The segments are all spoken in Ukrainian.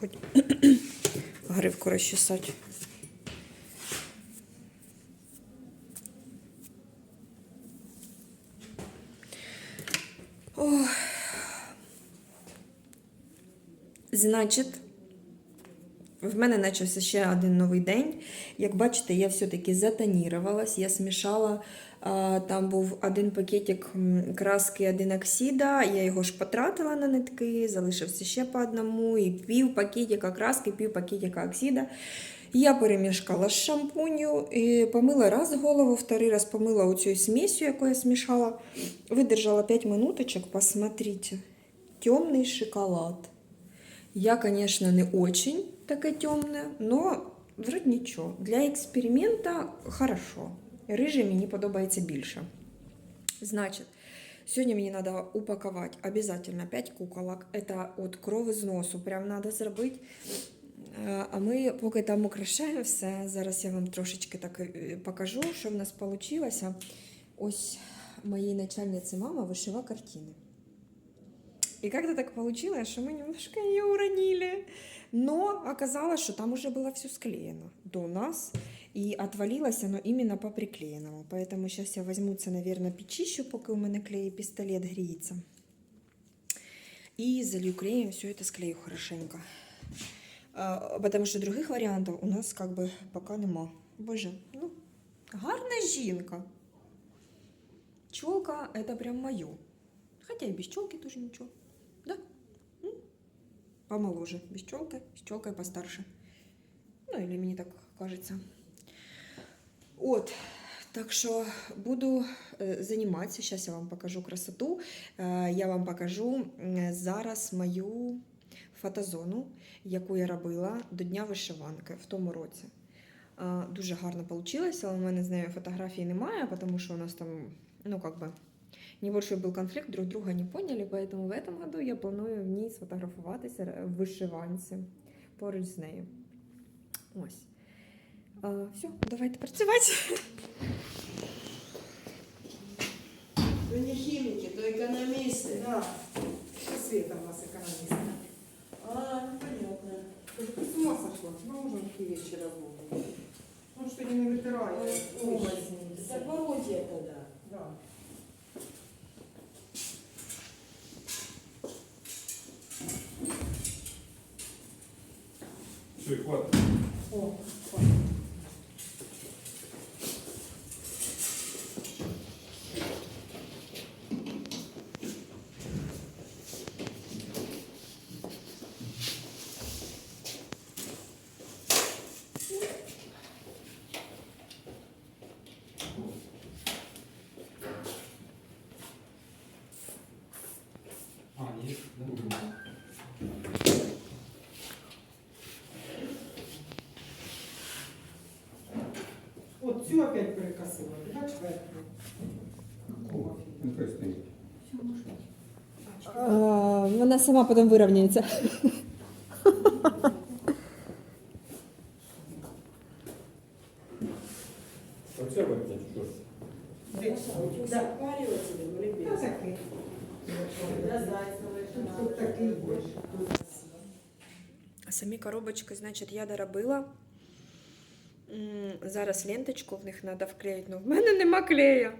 Хоч гривку розчесати. Значить, в мене почався ще один новий день. Як бачите, я все-таки затонірувалась, я смішала. Там був один пакетик краски, один оксида. Я його ж потратила на нитки, залишився ще по одному, і пів пакетика краски, пів пакетика оксида. Я перемішкала з шампунью, і помила раз голову, второй раз помила оцю смесью, яку я смішала. Видержала 5 минуточок, посмотрите. Темний шоколад. Я, конечно, не очень таке темне, но вроде нічого. Для експеримента хорошо. Рижий мені подобається більше. Значить, сьогодні мені треба упакувати обязательно 5 куколок. Это от крови з носу. Прям треба зробити. Е, А ми поки там украшаємо все. Зараз я вам трошечки так е, покажу, що в нас вийшло. Ось моїй начальниці мама вишива картини. И как-то так получилось, что мы немножко ее уронили. Но оказалось, что там уже было все склеено до нас. И отвалилось оно именно по приклеенному. Поэтому сейчас я возьмуся, наверное, печищу, пока у меня клей пистолет греется. И залью клеем, все это склею хорошенько. А, Потому что других вариантов у нас как бы пока нема. Боже, ну, гарна жінка. Челка это прям мое. Хотя и без челки тоже ничего. Помоложе. Без челки, с челкой постарше. Ну, или мне так кажется. От. Так що буду е, займатися. Зараз я вам покажу красоту. Е, Я вам покажу зараз мою фотозону, яку я робила до Дня вишиванки в тому році. Е, Дуже гарно вийшло, але в мене з нею фотографії немає, тому що у нас там, ну, как бы, небольшой был конфликт, друг друга не поняли, поэтому в этом году я планую в ній сфотографуватися в вишиванці поруч з нею. Ось. А, все, давайте працювати. То не химики, то экономисты. Да. Что Света у нас экономист? А, ну понятно. Ты с ума сошла? Ну, уже такие вещи работают. Ну, что не вытирает. Ой, Запорожье тогда. Да. Всю опять перекосила. Бачишь верхню? Ну, хай. Вона сама потім вирівняється. Оце верхня, що ж? фигня? Да. Запаривать тебе, Да, ребят. такий. Тут такий больше. Самі коробочки, значить, я доробила. Зараз ленточку в них треба вклеїти. Ну, в мене нема клея.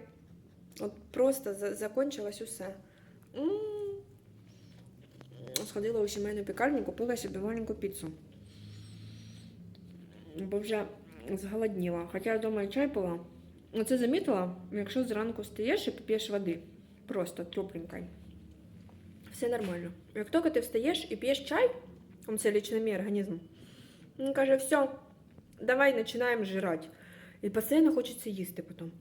От просто за- закончилось усе. Сходила у сімейну пекарню, купила собі маленьку піцу. Бо вже зголодніла. Хоча я вдома чай пила. Оце замітила, якщо зранку стаєш і поп'єш води. Просто тепленької. Все нормально. Як тільки ти встаєш і п'єш чай, це лично мій організм. Він каже, все, давай починаємо жрати. І постійно хочеться їсти потім.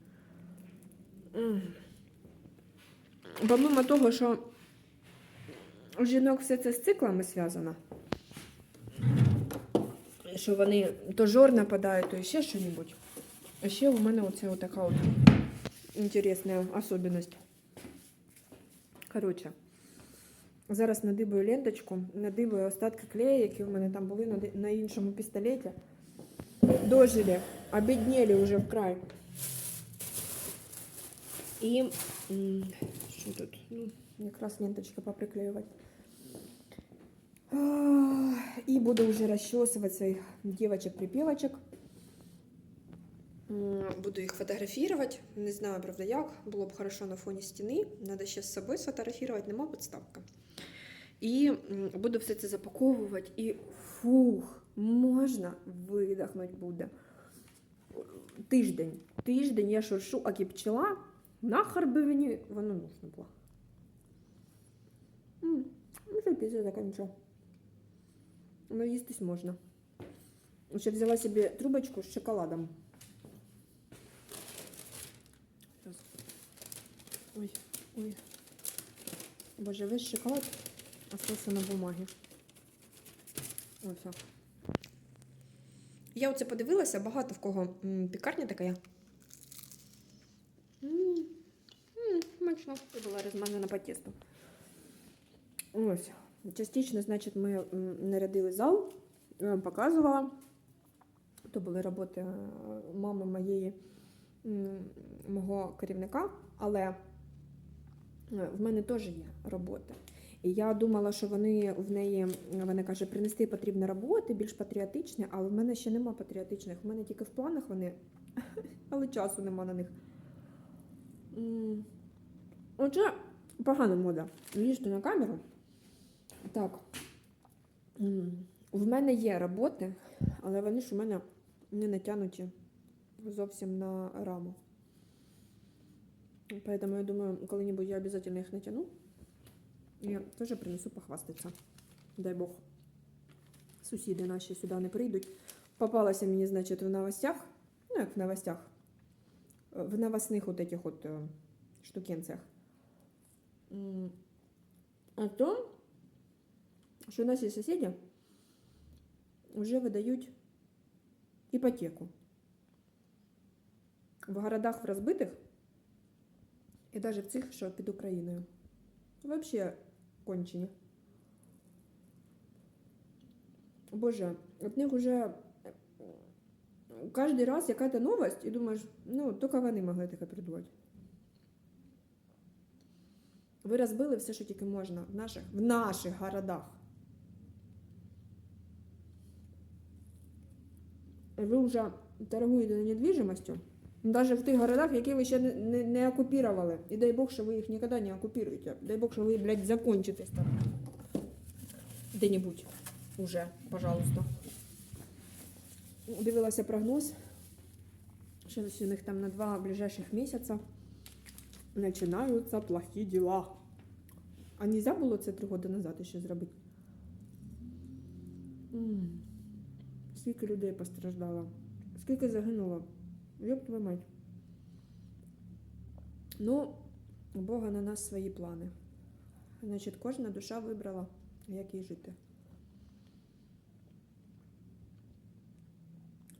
Помимо того, що у жінок все це з циклами зв'язано. Що вони то жор нападають, то ще щось. А ще у мене оце така от інтересна особливість. Коротше. Зараз надибаю ленточку, надибаю остатки клея, які в мене там були на іншому пістолеті. Дожили, обіднели вже вкрай. І м, що тут? Ну, якраз ленточки поприклеювати. А, И буду уже расчесывать своих девочек-припевочек. М, Буду їх фотографувати. Не знаю, правда, як. Було б хорошо на фоні стіни. Надо ще з собою сфотографувати, нема підставки. І м, буду все це запаковувати. І фух, Можна видихнути буде. Тиждень. Тиждень я шуршу, аки пчела. Нахер би мені воно нужно було. М, Ну, після нічого. Ну, їстись можна. Ще взяла собі трубочку з шоколадом. Ой, ой. Боже, весь шоколад остался на бумагі. Ось. все. Я оце подивилася, багато в кого пікарня така м, Смачно. Це була розмазана по тесту. Ось. Частично, значить, ми нарядили зал, я вам показувала. То були роботи е, мами моєї мого керівника, але е, в мене теж є роботи. І я думала, що вони в неї, вона каже, принести потрібні роботи, більш патріотичні, але в мене ще нема патріотичних. В мене тільки в планах вони, але часу нема на них. Отже, погана мода. Лізти на камеру. Так. В мене є роботи, але вони ж у мене не натягнуті зовсім на раму. Поэтому я думаю, коли-нибудь я обязательно їх натягну. І теж принесу похвастатися. Дай Бог. Сусіди наші сюди не прийдуть. Попалася мені, значить, в новостях. Ну, як в новостях. В новостних вот этих от е, штукенцях. А то, що наші сусіди вже видають іпотеку. В городах в розбитих і навіть в цих, що під Україною. Вообще кончені. Боже, от них уже кожен раз яка-то новость, і думаєш, ну, тільки вони могли таке придумати. Ви розбили все, що тільки можна в наших, в наших городах. Ви вже торгуєте недвіжимостю, навіть в тих городах, які ви ще не, не, не окупували. І дай Бог, що ви їх ніколи не окупуєте. Дай Бог, що ви, блядь, закончитесь там. Де-небудь уже, пожалуйста. Дивилася прогноз. Що у них там на два ближайших місяця починаються плохі діла. А нельзя було це три роки назад ще зробити? М. Скільки людей постраждало? Скільки загинуло? Ёб твою мать. Ну, у Бога на нас свої плани. Значить, кожна душа вибрала, як їй жити.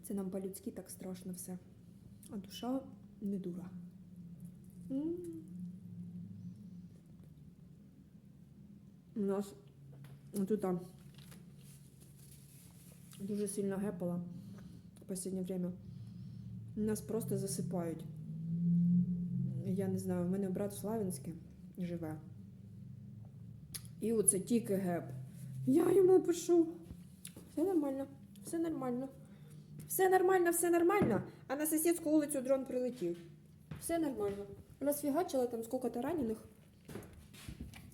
Це нам по-людськи так страшно все. А душа не дура. У нас тут дуже сильно гепало в останнє время. Нас просто засипають. Я не знаю, у мене брат в Славянське живе. І оце тільки геп. Я йому пишу. Все нормально, все нормально. Все нормально, все нормально. А на сусідську вулицю дрон прилетів. Все нормально. Розфігачили там скільки-то ранених.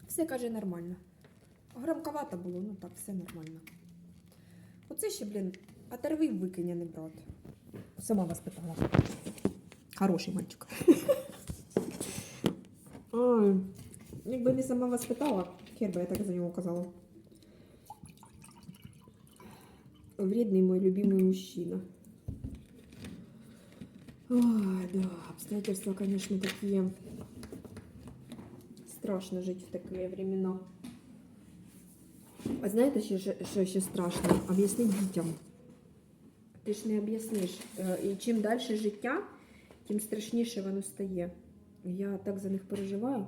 Все каже нормально. Громковато було, ну так, все нормально. Оце ще, блін, оторви викинь, брат. Сама вас питала. Хороший мальчик. Ой, якби не сама вас питала, хер би я так за нього казала. Вредный мой любимый мужчина. Ой, да, обстоятельства, конечно, такие. Страшно жить в такие времена. А знаєте, що, ще- що ще страшно? Об'яснити дітям. Ти ж не об'ясниш. Е, І чим далі життя, тим страшніше воно стає. Я так за них переживаю.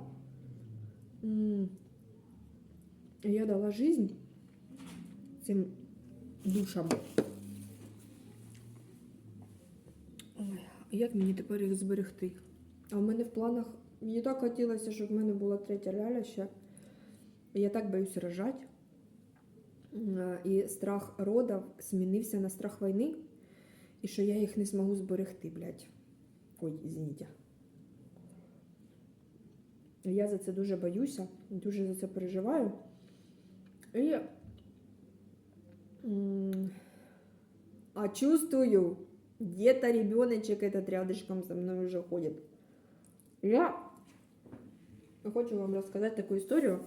Я дала жизнь цим душам. Як мені тепер їх зберегти? А в мене в планах мені так хотілося, щоб в мене була третя ляля ще. Я так боюсь рожати. І страх родів змінився на страх війни, і що я їх не зможу зберегти, блядь. Ой, извините. Я за це дуже боюся, дуже за це переживаю. І... А чувствую, где-то ребеночек этот рядышком со мной уже ходит. Я хочу вам розказати таку історію.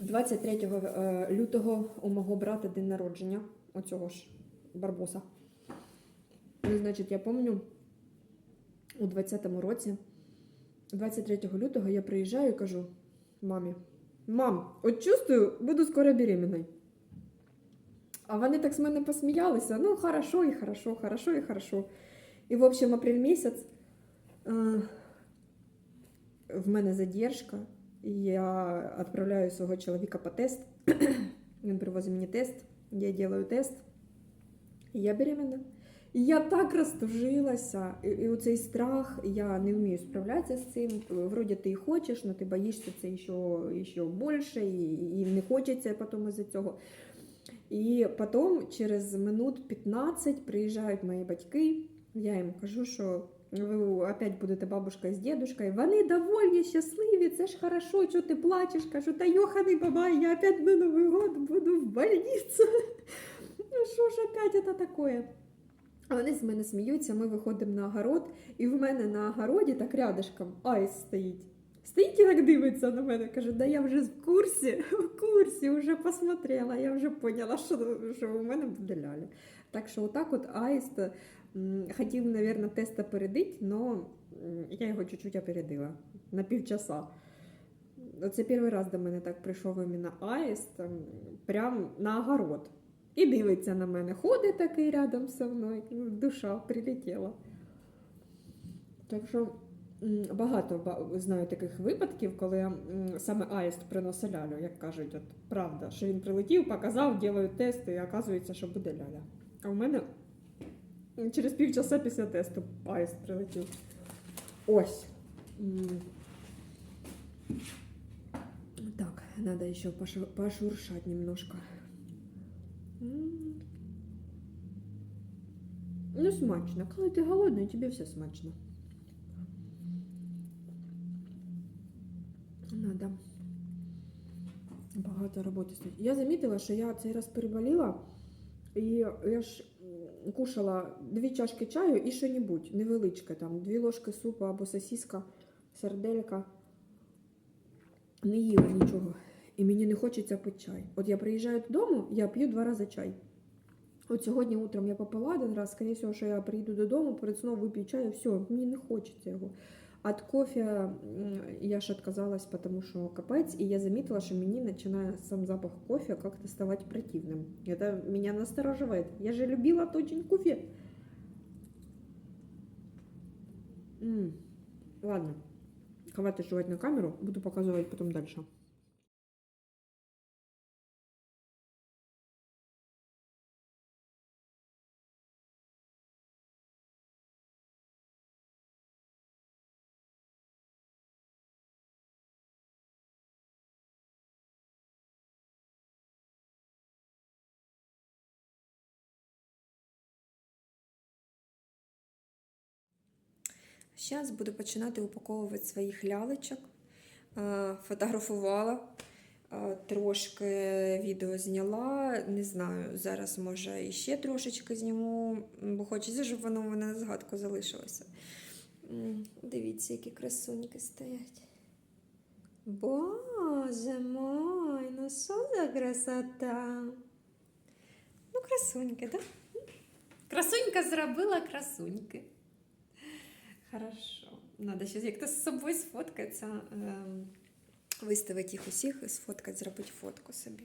23 е, лютого у мого брата день народження, оцього ж Барбоса. І, значить, я пам'ятаю, у 20-му році, 23 лютого, я приїжджаю і кажу мамі: Мам, от чувствую, буду скоро беременной. А вони так з мене посміялися. Ну, хорошо і хорошо, хорошо і хорошо. І, в общем, апрель місяць е, в мене задержка. Я відправляю свого чоловіка по тест. Він привозить мені тест, я делаю тест. Я беременна. І я так розтужилася. І, і оцей страх, я не вмію справлятися з цим. Вроді ти і хочеш, але ти боїшся це ще, ще більше, і, і не хочеться потім із-за цього. І потім, через минут 15, приїжджають мої батьки. Я їм кажу, що ви опять будете бабушка з дідушкою. Вони довольні, щасливі, це ж хорошо, що ти плачеш. Кажу, та йоханий бабай, я опять на Новий год буду в больниці. Ну що ж опять це таке? А вони з мене сміються, ми виходимо на огород, і в мене на огороді так рядышком айс стоїть. Стоїть і так дивиться на мене. Каже, да я вже в курсі, в курсі, вже посмотрела, я вже поняла, що, що у мене буде ляля. Так що отак от аїст хотів, мабуть, теста передити, але я його чуть-чуть опередила на півчаса. Оце перший раз до мене так прийшов іменно аїст, прям на огород. І дивиться на мене. Ходить такий рядом со мною. Душа прилетіла. Так що багато знаю таких випадків, коли саме аїст приносить лялю, як кажуть, от правда, що він прилетів, показав, ділають тест, і оказується, що буде ляля. А в мене через півчаса після тесту аїст прилетів. Ось. Так, надо еще пошу- пошуршать немножко. Ну, смачно. Коли ти голодний, тобі все смачно. Надо багато роботи стоїть. Я замітила, що я цей раз переболіла, і я ж кушала дві чашки чаю і що-небудь невеличке, там, дві ложки супу або сосиска, сарделька. Не їла нічого І мені не хочеться пити чай. От я приїжджаю додому, я п'ю два рази чай. От сьогодні утром я попила один раз, скоріше всього, що я приїду додому, перед сном вип'ю чай, і все, мені не хочеться його. От кофе м, я ж отказалась, потому что капец, и я заметила, что мне начинает сам запах кофе как-то ставать противным. Это меня настораживает. Я же любила очень кофе. М, Ладно, хватит жевать на камеру, буду показывать потом дальше. Зараз буду починати упаковувати своїх лялечок. Фотографувала, трошки відео зняла. Не знаю, зараз може іще трошечки зніму, бо хочеться, щоб воно в мене на згадку залишилося. Дивіться, які красуньки стоять. Боже мой, ну що за красота? Ну, красуньки, так? Да? Красунька зробила красуньки. Хорошо. Надо сейчас як-то з собою сфоткатися, ем, виставити їх усіх і сфоткати, зробити фотку собі.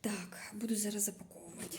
Так, буду зараз запаковувати.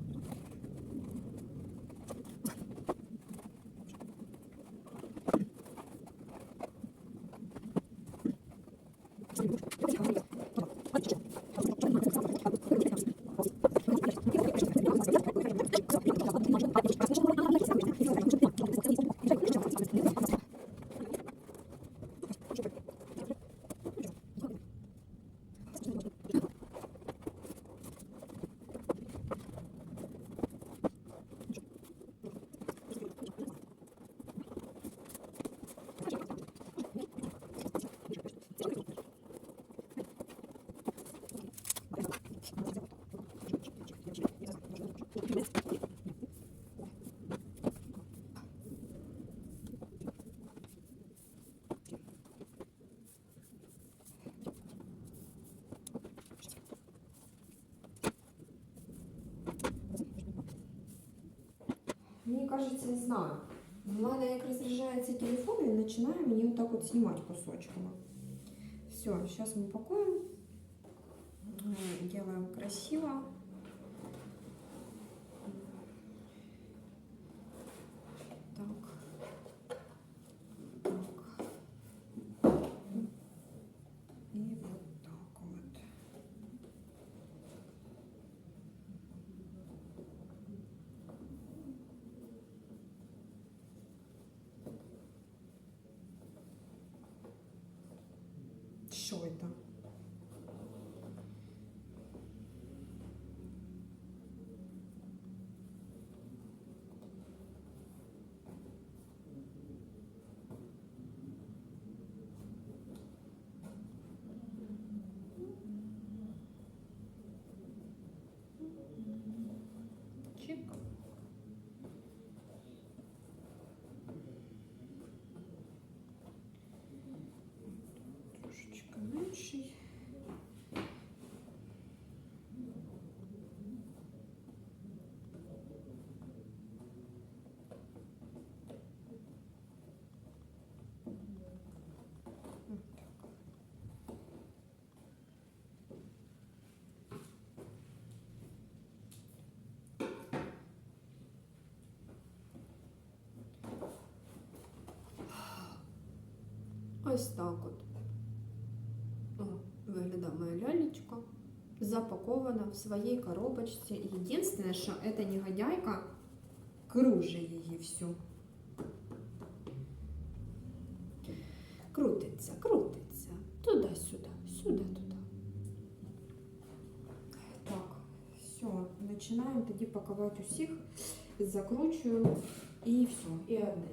Мені кажеться, не знаю. У мене як розряджається телефон, він починає мені вот так вот знімати кусочками. Все, сейчас мы упакуем. М, Делаем красиво. 就是它。Ось так от. О, виглядає моя лялечка. Запакована в своїй коробочці. Єдине, що ця негодяйка круже її всю. Крутиться, крутиться. Туди-сюди, сюди-туди. Так, все, починаємо тоді пакувати усіх, закручую і все, і одне.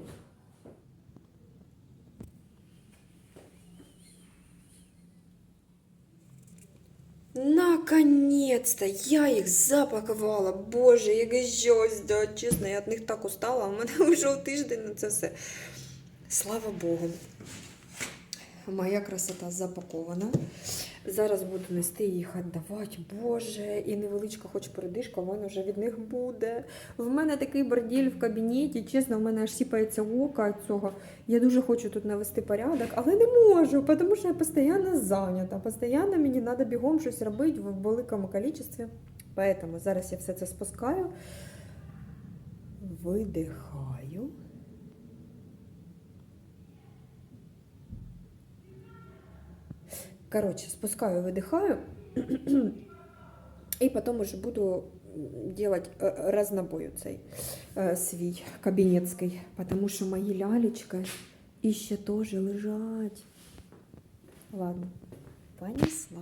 Наконец-то я їх запакувала. Боже, яке да, Чесно, я від них так устала. У мене вже тиждень на це все. Слава Богу. Моя красота запакована. Зараз буду нести їх віддавати. Боже, і невеличка хоч передишка, в мене вже від них буде. В мене такий борділь в кабінеті. Чесно, в мене аж сіпається око від цього. Я дуже хочу тут навести порядок, але не можу, тому що я постійно зайнята. Постійно мені треба бігом щось робити в великому кількості. Поэтому зараз я все це спускаю, видихаю. Короче, спускаю, выдыхаю. І потім уже буду делать э, разнобой цей э, свій кабінетський, тому що мої лялечки іще теж лежать. Ладно, понесла.